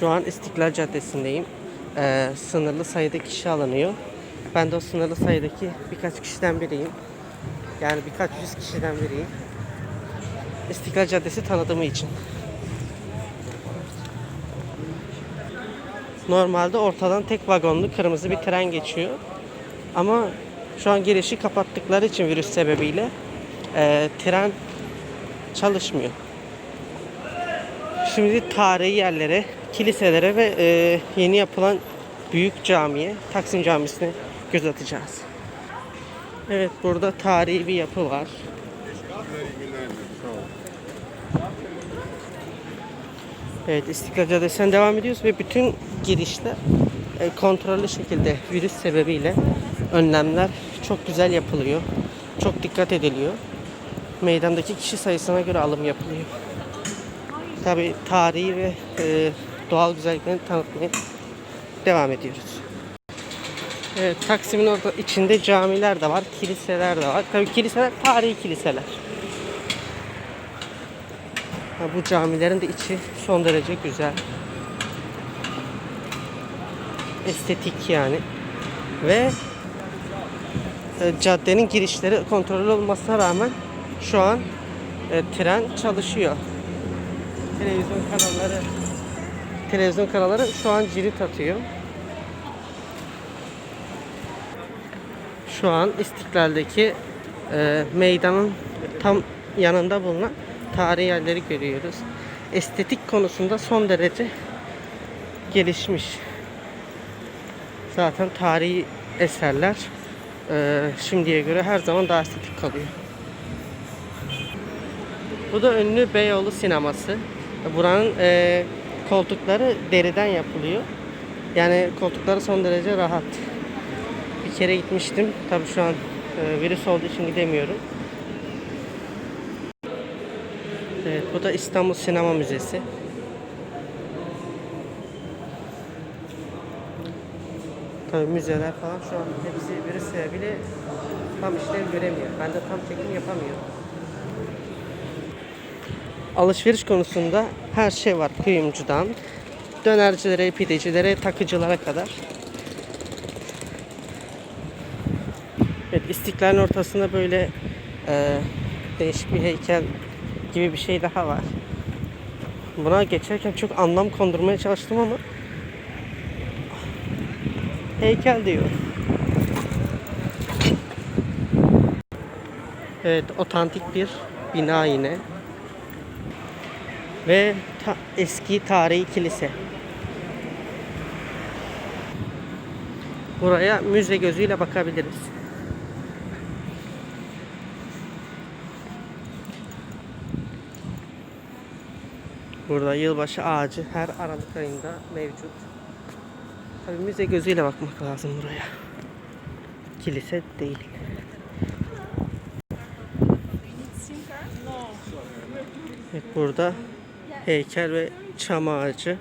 Şu an İstiklal Caddesi'ndeyim. Ee, sınırlı sayıda kişi alınıyor. Ben de o sınırlı sayıdaki birkaç kişiden biriyim. Yani birkaç yüz kişiden biriyim. İstiklal Caddesi tanıdığımı için. Normalde ortadan tek vagonlu kırmızı bir tren geçiyor. Ama şu an girişi kapattıkları için virüs sebebiyle eee, tren çalışmıyor. Şimdi tarihi yerlere, kiliselere ve eee, yeni yapılan büyük camiye, Taksim Camisi'ne göz atacağız. Evet burada tarihi bir yapı var. Evet İstiklal Caddesi'nden devam ediyoruz ve bütün girişler e, kontrollü şekilde virüs sebebiyle önlemler çok güzel yapılıyor. Çok dikkat ediliyor. Meydandaki kişi sayısına göre alım yapılıyor. Tabi tarihi ve e, doğal güzelliklerini tanıtmaya devam ediyoruz. Evet, Taksim'in orada içinde camiler de var, kiliseler de var. Tabii kiliseler tarihi kiliseler. Ha, bu camilerin de içi son derece güzel. Estetik yani. Ve e, caddenin girişleri kontrollü olmasına rağmen şu an e, tren çalışıyor. Televizyon kanalları televizyon kanalları şu an cirit atıyor. Şu an İstiklal'deki e, meydanın tam yanında bulunan tarihi yerleri görüyoruz. Estetik konusunda son derece gelişmiş. Zaten tarihi eserler e, şimdiye göre her zaman daha estetik kalıyor. Bu da ünlü Beyoğlu sineması. Buranın e, koltukları deriden yapılıyor. Yani koltukları son derece rahat. Bir kere gitmiştim. Tabii şu an e, virüs olduğu için gidemiyorum. Evet, bu da İstanbul Sinema Müzesi. Tabii müzeler falan şu an hepsi virüs sebebiyle tam işlev göremiyor. Ben de tam çekim yapamıyorum. Alışveriş konusunda her şey var kuyumcudan. Dönercilere, pidecilere, takıcılara kadar. Evet, İstiklal'in ortasında böyle e, değişik bir heykel gibi bir şey daha var. Buna geçerken çok anlam kondurmaya çalıştım ama heykel diyor. Evet, otantik bir bina yine. Ve ta- eski tarihi kilise. Buraya müze gözüyle bakabiliriz. Burada yılbaşı ağacı her Aralık ayında mevcut. Tabii müze gözüyle bakmak lazım buraya. Kilise değil. Evet, burada heykel ve çam ağacı.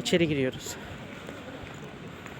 İçeri giriyoruz.